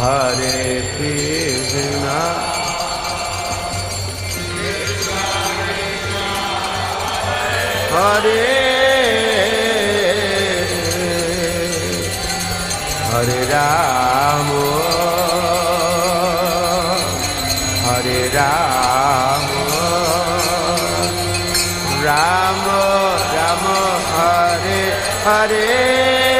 হরে কৃষ্ণ হরে হরে রাম হরে রাম রাম রাম হরে হরে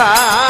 কথা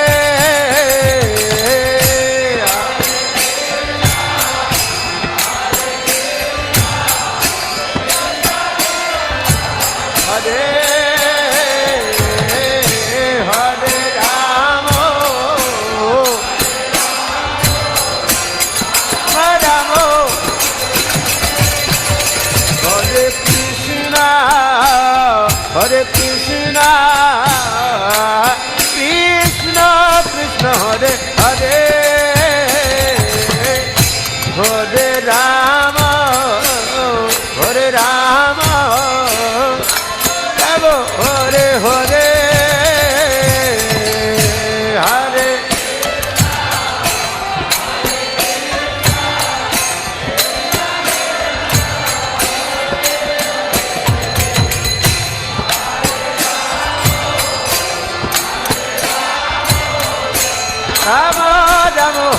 Hare Krishna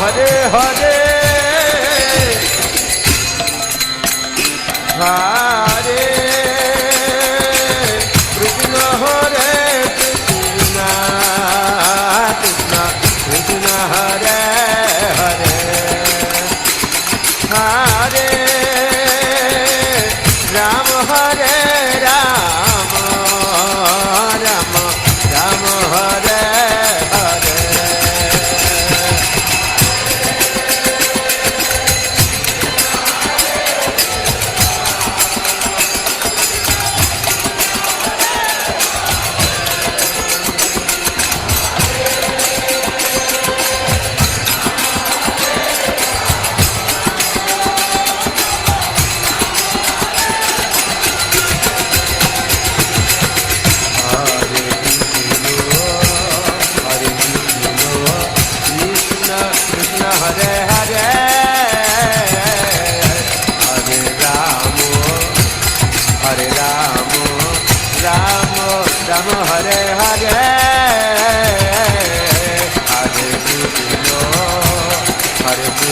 હરે હરે. હા.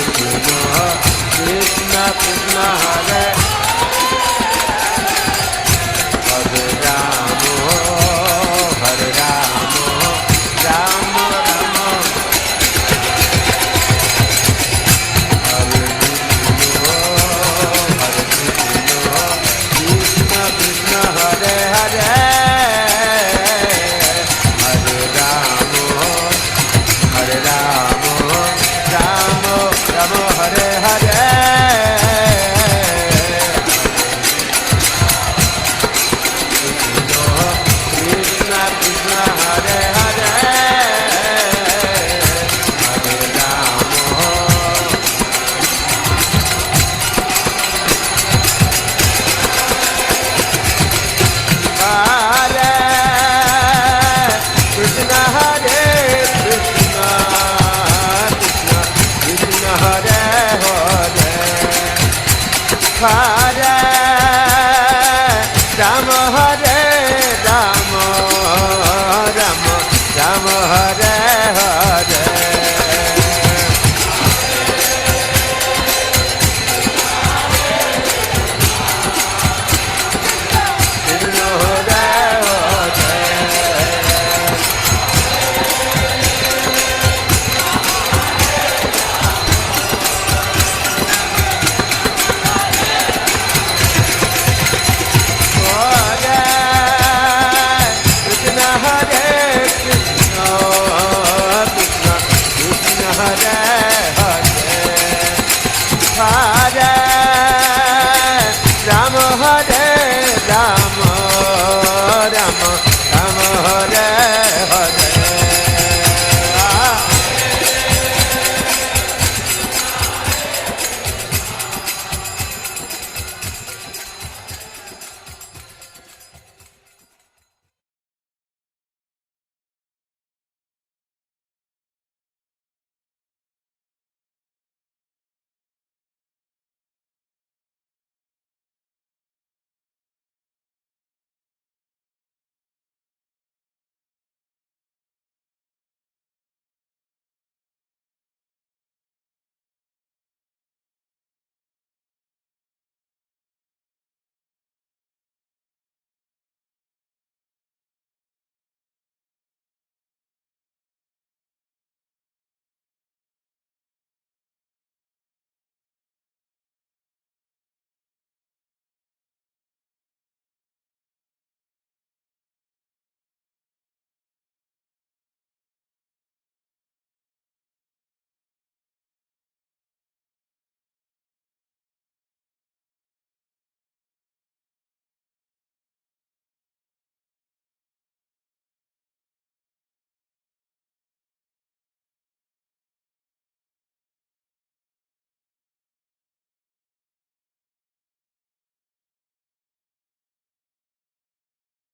कृष्ण कृष्ण हरे